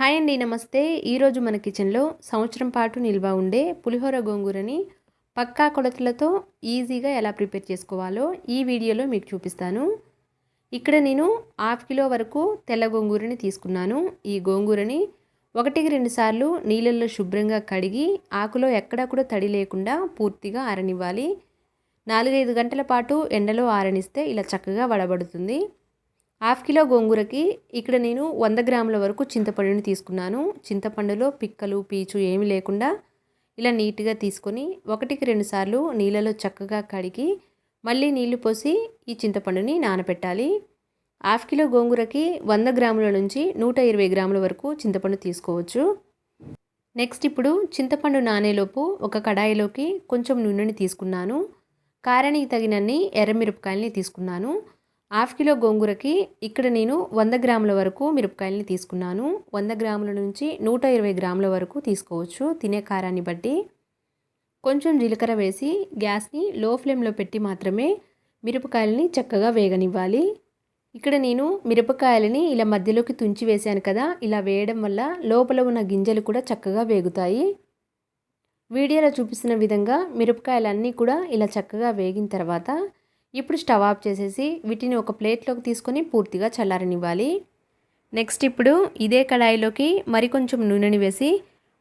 Hi అండి నమస్తే. ఈరోజు మన కిచెన్లో సంవత్సరం పాటు నిల్వ ఉండే పులిహోర గోంగూరని పక్కా కొలతలతో ఈజీగా ఎలా ప్రిపేర్ చేసుకోవాలో ఈ వీడియోలో మీకు చూపిస్తాను. ఇక్కడ నేను హాఫ్ కిలో వరకు తెల్ల గోంగూరని తీసుకున్నాను. ఈ గోంగూరని ఒకటికి రెండు సార్లు నీళ్ళల్లో శుభ్రంగా కడిగి ఆకులో ఎక్కడా కూడా తడి లేకుండా పూర్తిగా ఆరనివ్వాలి. నాలుగైదు గంటల పాటు ఎండలో ఆరనిస్తే ఇలా చక్కగా వడబడుతుంది. హాఫ్ కిలో గోంగూరకి ఇక్కడ నేను వంద గ్రాముల వరకు చింతపండుని తీసుకున్నాను. చింతపండులో పిక్కలు పీచు ఏమి లేకుండా ఇలా నీట్గా తీసుకొని ఒకటికి రెండు సార్లు నీళ్ళలో చక్కగా కడిగి మళ్ళీ నీళ్ళు పోసి ఈ చింతపండుని నానబెట్టాలి. హాఫ్ కిలో గోంగూరకి వంద గ్రాముల నుంచి నూట ఇరవై గ్రాముల వరకు చింతపండు తీసుకోవచ్చు. నెక్స్ట్ ఇప్పుడు చింతపండు నానేలోపు ఒక కడాయిలోకి కొంచెం నూనెని తీసుకున్నాను. కారానికి తగినన్ని ఎర్రమిరపకాయలని తీసుకున్నాను. హాఫ్ కిలో గోంగూరకి ఇక్కడ నేను వంద గ్రాముల వరకు మిరపకాయలని తీసుకున్నాను. వంద గ్రాముల నుంచి నూట ఇరవై గ్రాముల వరకు తీసుకోవచ్చు. తినే కారాన్ని బట్టి కొంచెం జీలకర్ర వేసి గ్యాస్ని లో ఫ్లేమ్లో పెట్టి మాత్రమే మిరపకాయలని చక్కగా వేగనివ్వాలి. ఇక్కడ నేను మిరపకాయలని ఇలా మధ్యలోకి తుంచి వేశాను కదా ఇలా వేయడం వల్ల లోపల ఉన్న గింజలు కూడా చక్కగా వేగుతాయి. వీడియోలో చూపిస్తున్న విధంగా మిరపకాయలన్నీ కూడా ఇలా చక్కగా వేగిన తర్వాత ఇప్పుడు స్టవ్ ఆఫ్ చేసేసి వీటిని ఒక ప్లేట్లోకి తీసుకొని పూర్తిగా చల్లారనివ్వాలి. నెక్స్ట్ ఇప్పుడు ఇదే కడాయిలోకి మరికొంచెం నూనెని వేసి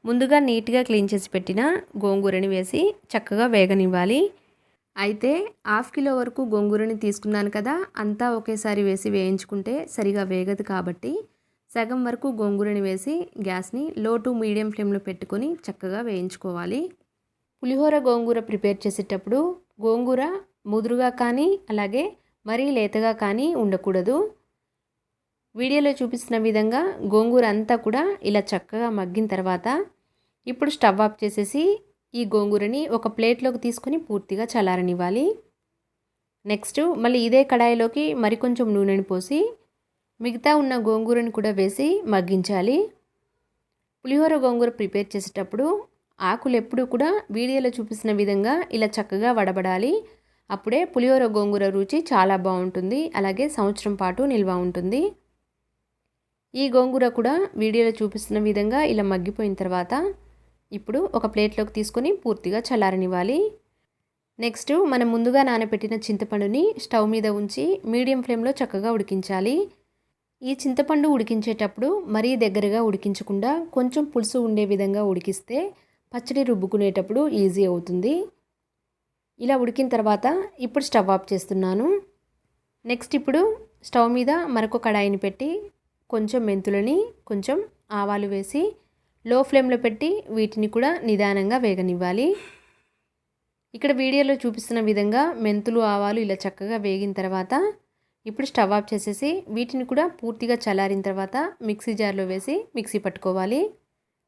ముందుగా నీట్గా క్లీన్ చేసి పెట్టిన గోంగూరని వేసి చక్కగా వేగనివ్వాలి. అయితే హాఫ్ కిలో వరకు గోంగూరని తీసుకున్నాను కదా అంతా ఒకేసారి వేసి వేయించుకుంటే సరిగా వేగదు కాబట్టి సగం వరకు గోంగూరని వేసి గ్యాస్ని లో టు మీడియం ఫ్లేమ్లో పెట్టుకొని చక్కగా వేయించుకోవాలి. పులిహోర గోంగూర ప్రిపేర్ చేసేటప్పుడు గోంగూర ముదురుగా కానీ అలాగే మరీ లేతగా కానీ ఉండకూడదు. వీడియోలో చూపిస్తున్న విధంగా గోంగూర అంతా కూడా ఇలా చక్కగా మగ్గిన తర్వాత ఇప్పుడు స్టవ్ ఆఫ్ చేసేసి ఈ గోంగూరని ఒక ప్లేట్లోకి తీసుకొని పూర్తిగా చల్లారనివ్వాలి. నెక్స్ట్ మళ్ళీ ఇదే కడాయిలోకి మరికొంచెం నూనెని పోసి మిగతా ఉన్న గోంగూరని కూడా వేసి మగ్గించాలి. పులిహోర గోంగూర ప్రిపేర్ చేసేటప్పుడు ఆకులు ఎప్పుడూ కూడా వీడియోలో చూపిస్తున్న విధంగా ఇలా చక్కగా వడబడాలి. అప్పుడే పులిహోర గోంగూర రుచి చాలా బాగుంటుంది అలాగే సంవత్సరం పాటు నిల్వ ఉంటుంది. ఈ గోంగూర కూడా వీడియోలో చూపిస్తున్న విధంగా ఇలా మగ్గిపోయిన తర్వాత ఇప్పుడు ఒక ప్లేట్లోకి తీసుకొని పూర్తిగా చల్లారనివ్వాలి. నెక్స్ట్ మనం ముందుగా నానబెట్టిన చింతపండుని స్టవ్ మీద ఉంచి మీడియం ఫ్లేమ్లో చక్కగా ఉడికించాలి. ఈ చింతపండు ఉడికించేటప్పుడు మరీ దగ్గరగా ఉడికించకుండా కొంచెం పులుసు ఉండే విధంగా ఉడికిస్తే పచ్చడి రుబ్బుకునేటప్పుడు ఈజీ అవుతుంది. ఇలా ఉడికిన తర్వాత ఇప్పుడు స్టవ్ ఆఫ్ చేస్తున్నాను. నెక్స్ట్ ఇప్పుడు స్టవ్ మీద మరొక కడాయిని పెట్టి కొంచెం మెంతులని కొంచెం ఆవాలు వేసి లో ఫ్లేమ్లో పెట్టి వీటిని కూడా నిదానంగా వేగనివ్వాలి. ఇక్కడ వీడియోలో చూపిస్తున్న విధంగా మెంతులు ఆవాలు ఇలా చక్కగా వేగిన తర్వాత ఇప్పుడు స్టవ్ ఆఫ్ చేసేసి వీటిని కూడా పూర్తిగా చల్లారిన తర్వాత మిక్సీ జార్లో వేసి మిక్సీ పట్టుకోవాలి.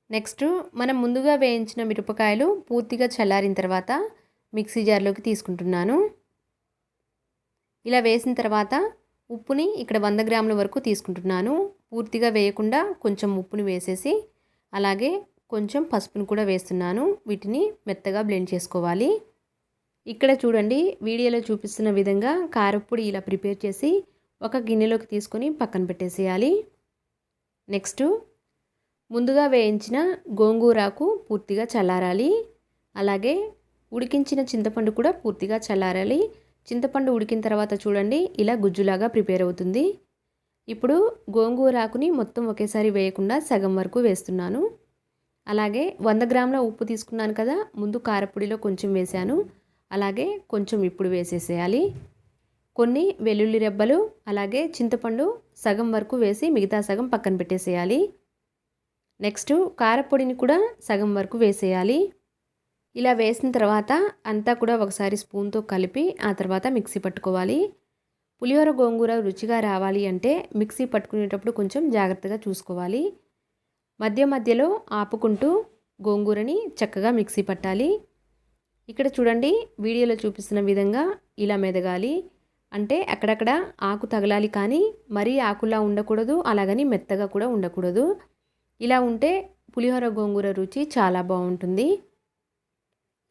నెక్స్ట్ మనం ముందుగా వేయించిన మిరపకాయలు పూర్తిగా చల్లారిన తర్వాత మిక్సీ జార్లోకి తీసుకుంటున్నాను. ఇలా వేసిన తర్వాత ఉప్పుని ఇక్కడ వంద గ్రాముల వరకు తీసుకుంటున్నాను. పూర్తిగా వేయకుండా కొంచెం ఉప్పుని వేసేసి అలాగే కొంచెం పసుపుని కూడా వేస్తున్నాను. వీటిని మెత్తగా బ్లెండ్ చేసుకోవాలి. ఇక్కడ చూడండి వీడియోలో చూపిస్తున్న విధంగా కారప్పొడి ఇలా ప్రిపేర్ చేసి ఒక గిన్నెలోకి తీసుకొని పక్కన పెట్టేసేయాలి. నెక్స్ట్ ముందుగా వేయించిన గోంగూరాకు పూర్తిగా చల్లారాలి. అలాగే ఉడికించిన చింతపండు కూడా పూర్తిగా చల్లారాలి. చింతపండు ఉడికిన తర్వాత చూడండి ఇలా గుజ్జులాగా ప్రిపేర్ అవుతుంది. ఇప్పుడు గోంగూర ఆకుని మొత్తం ఒకేసారి వేయకుండా సగం వరకు వేస్తున్నాను. అలాగే వంద గ్రాముల ఉప్పు తీసుకున్నాను కదా ముందు కారపొడిలో కొంచెం వేశాను. అలాగే కొంచెం ఇప్పుడు వేసేసేయాలి. కొన్ని వెల్లుల్లి రెబ్బలు అలాగే చింతపండు సగం వరకు వేసి మిగతా సగం పక్కన పెట్టేసేయాలి. నెక్స్ట్ కారపొడిని కూడా సగం వరకు వేసేయాలి. ఇలా వేసిన తర్వాత అంతా కూడా ఒకసారి స్పూన్తో కలిపి ఆ తర్వాత మిక్సీ పట్టుకోవాలి. పులిహోర గోంగూర రుచిగా రావాలి అంటే మిక్సీ పట్టుకునేటప్పుడు కొంచెం జాగ్రత్తగా చూసుకోవాలి. మధ్య మధ్యలో ఆపుకుంటూ గోంగూరని చక్కగా మిక్సీ పట్టాలి. ఇక్కడ చూడండి వీడియోలో చూపిస్తున్న విధంగా ఇలా మెదగాలి. అంటే అక్కడక్కడ ఆకు తగలాలి కానీ మరీ ఆకులా ఉండకూడదు అలాగని మెత్తగా కూడా ఉండకూడదు. ఇలా ఉంటే పులిహోర గోంగూర రుచి చాలా బాగుంటుంది.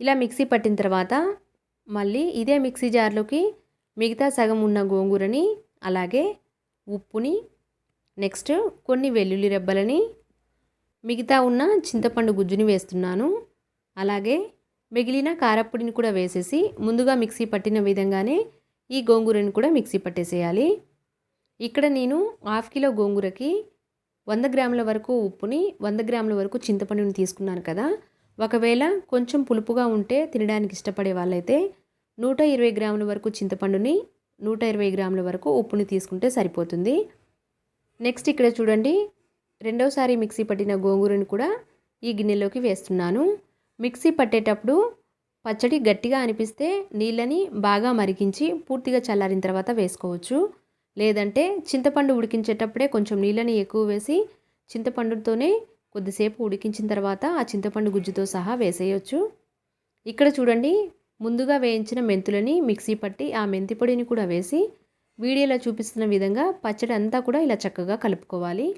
ఇలా మిక్సీ పట్టిన తర్వాత మళ్ళీ ఇదే మిక్సీ జార్లోకి మిగతా సగం ఉన్న గోంగూరని అలాగే ఉప్పుని నెక్స్ట్ కొన్ని వెల్లుల్లి రెబ్బలని మిగతా ఉన్న చింతపండు గుజ్జుని వేస్తున్నాను. అలాగే మిగిలిన కారప్పొడిని కూడా వేసేసి ముందుగా మిక్సీ పట్టిన విధంగానే ఈ గోంగూరని కూడా మిక్సీ పట్టేసేయాలి. ఇక్కడ నేను హాఫ్ కిలో గోంగూరకి వంద గ్రాముల వరకు ఉప్పుని వంద గ్రాముల వరకు చింతపండుని తీసుకున్నాను కదా. ఒకవేళ కొంచెం పులుపుగా ఉంటే తినడానికి ఇష్టపడే వాళ్ళైతే నూట ఇరవై గ్రాముల వరకు చింతపండుని నూట ఇరవై గ్రాముల వరకు ఉప్పుని తీసుకుంటే సరిపోతుంది. నెక్స్ట్ ఇక్కడ చూడండి రెండవసారి మిక్సీ పట్టిన గోంగూరని కూడా ఈ గిన్నెలోకి వేస్తున్నాను. మిక్సీ పట్టేటప్పుడు పచ్చడి గట్టిగా అనిపిస్తే నీళ్ళని బాగా మరిగించి పూర్తిగా చల్లారిన తర్వాత వేసుకోవచ్చు. లేదంటే చింతపండు ఉడికించేటప్పుడే కొంచెం నీళ్ళని ఎక్కువ వేసి చింతపండుతోనే కొద్దిసేపు ఉడికించిన తర్వాత ఆ చింతపండు గుజ్జుతో సహా వేసేయచ్చు. ఇక్కడ చూడండి ముందుగా వేయించిన మెంతులని మిక్సీ పట్టి ఆ మెంతి పొడిని కూడా వేసి వీడియోలో చూపిస్తున్న విధంగా పచ్చడి అంతా కూడా ఇలా చక్కగా కలుపుకోవాలి.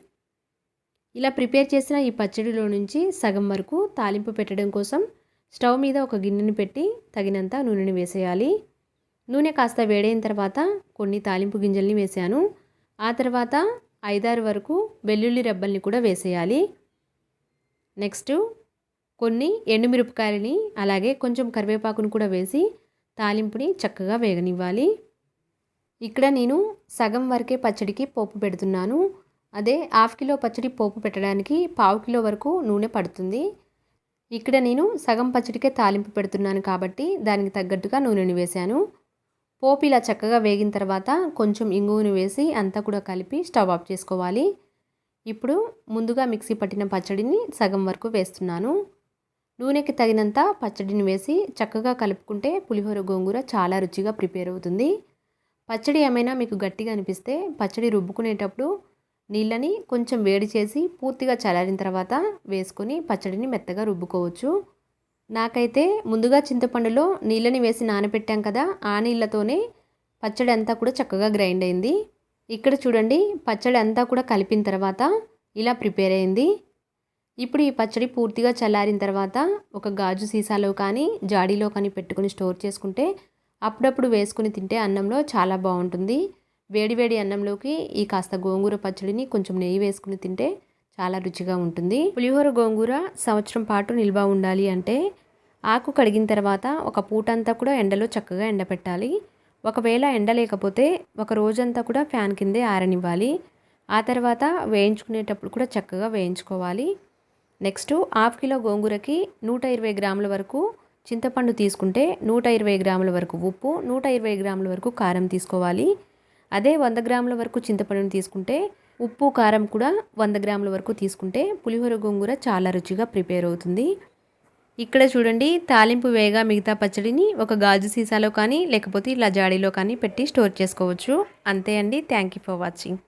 ఇలా ప్రిపేర్ చేసిన ఈ పచ్చడిలో నుంచి సగం వరకు తాలింపు పెట్టడం కోసం స్టవ్ మీద ఒక గిన్నెని పెట్టి తగినంత నూనెని వేసేయాలి. నూనె కాస్త వేడైన తర్వాత కొన్ని తాలింపు గింజల్ని వేసాను ఆ తర్వాత ఐదారు వరకు వెల్లుల్లి రెబ్బల్ని కూడా వేసేయాలి. నెక్స్ట్ కొన్ని ఎండుమిరపకాయలని అలాగే కొంచెం కరివేపాకును కూడా వేసి తాలింపుని చక్కగా వేగనివ్వాలి. ఇక్కడ నేను సగం వరకే పచ్చడికి పోపు పెడుతున్నాను. అదే హాఫ్ కిలో పచ్చడి పోపు పెట్టడానికి పావు కిలో వరకు నూనె పడుతుంది. ఇక్కడ నేను సగం పచ్చడికే తాలింపు పెడుతున్నాను కాబట్టి దానికి తగ్గట్టుగా నూనెని వేశాను. పోపు ఇలా చక్కగా వేగిన తర్వాత కొంచెం ఇంగువను వేసి అంతా కూడా కలిపి స్టవ్ ఆఫ్ చేసుకోవాలి. ఇప్పుడు ముందుగా మిక్సీ పట్టిన పచ్చడిని సగం వరకు వేస్తున్నాను. నూనెకి తగినంత పచ్చడిని వేసి చక్కగా కలుపుకుంటే పులిహోర గోంగూర చాలా రుచిగా ప్రిపేర్ అవుతుంది. పచ్చడి ఏమైనా మీకు గట్టిగా అనిపిస్తే పచ్చడి రుబ్బుకునేటప్పుడు నీళ్ళని కొంచెం వేడి చేసి పూర్తిగా చల్లారిన తర్వాత వేసుకొని పచ్చడిని మెత్తగా రుబ్బుకోవచ్చు. నాకైతే ముందుగా చింతపండులో నీళ్ళని వేసి నానబెట్టాం కదా ఆ నీళ్ళతోనే పచ్చడి అంతా కూడా చక్కగా గ్రైండ్ అయింది. ఇక్కడ చూడండి పచ్చడి అంతా కూడా కలిపిన తర్వాత ఇలా ప్రిపేర్ అయింది. ఇప్పుడు ఈ పచ్చడి పూర్తిగా చల్లారిన తర్వాత ఒక గాజు సీసాలో కానీ జాడీలో కానీ పెట్టుకుని స్టోర్ చేసుకుంటే అప్పుడప్పుడు వేసుకుని తింటే అన్నంలో చాలా బాగుంటుంది. వేడివేడి అన్నంలోకి ఈ కాస్త గోంగూర పచ్చడిని కొంచెం నెయ్యి వేసుకుని తింటే చాలా రుచిగా ఉంటుంది. పులిహోర గోంగూర సంవత్సరం పాటు నిల్వ ఉండాలి అంటే ఆకు కడిగిన తర్వాత ఒక పూట అంతా కూడా ఎండలో చక్కగా ఎండపెట్టాలి. ఒకవేళ ఎండ లేకపోతే ఒక రోజంతా కూడా ఫ్యాన్ కిందే ఆరనివ్వాలి. ఆ తర్వాత వేయించుకునేటప్పుడు కూడా చక్కగా వేయించుకోవాలి. నెక్స్ట్ హాఫ్ కిలో గోంగూరకి నూట ఇరవై గ్రాముల వరకు చింతపండు తీసుకుంటే నూట ఇరవై గ్రాముల వరకు ఉప్పు నూట ఇరవై గ్రాముల వరకు కారం తీసుకోవాలి. అదే వంద గ్రాముల వరకు చింతపండుని తీసుకుంటే ఉప్పు కారం కూడా వంద గ్రాముల వరకు తీసుకుంటే పులిహోర గోంగూర చాలా రుచిగా ప్రిపేర్ అవుతుంది. ఇక్కడ చూడండి తాలింపు వేగా మిగతా పచ్చడిని ఒక గాజు సీసాలో కానీ లేకపోతే ఇలా జాడీలో కానీ పెట్టి స్టోర్ చేసుకోవచ్చు. అంతే అండి. Thank you for watching